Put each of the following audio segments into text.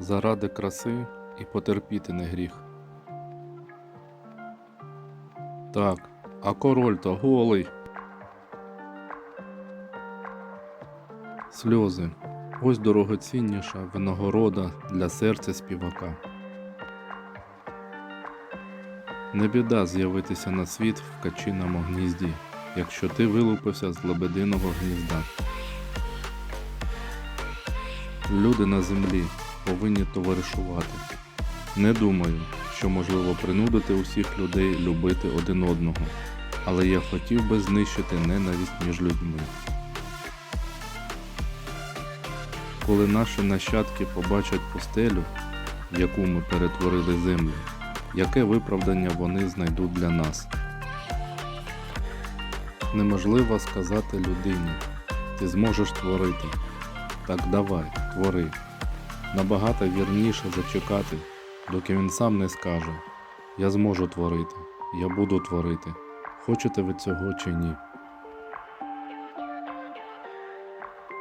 Заради краси і потерпіти не гріх. Так, а король то голий. Сльози. Ось дорогоцінніша винагорода для серця співака. Не біда з'явитися на світ в качиному гнізді, якщо ти вилупився з лебединого гнізда. Люди на землі повинні товаришувати. Не думаю, що можливо принудити усіх людей любити один одного, але я хотів би знищити ненависть між людьми. Коли наші нащадки побачать пустелю, в яку ми перетворили землю, яке виправдання вони знайдуть для нас? Неможливо сказати людині, ти зможеш творити. Так давай, твори. Набагато вірніше зачекати, доки він сам не скаже Я зможу творити, я буду творити. Хочете ви цього чи ні?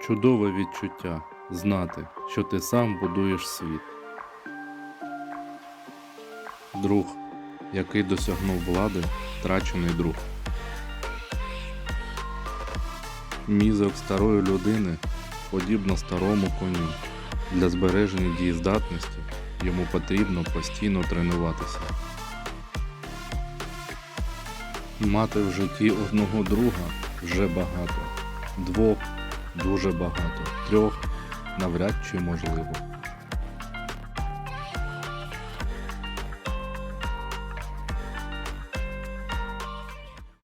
Чудове відчуття знати, що ти сам будуєш світ. Друг, який досягнув влади, втрачений друг. Мізок старої людини подібно старому коню. Для збереження дієздатності йому потрібно постійно тренуватися. Мати в житті одного друга вже багато, двох дуже багато, трьох навряд чи можливо.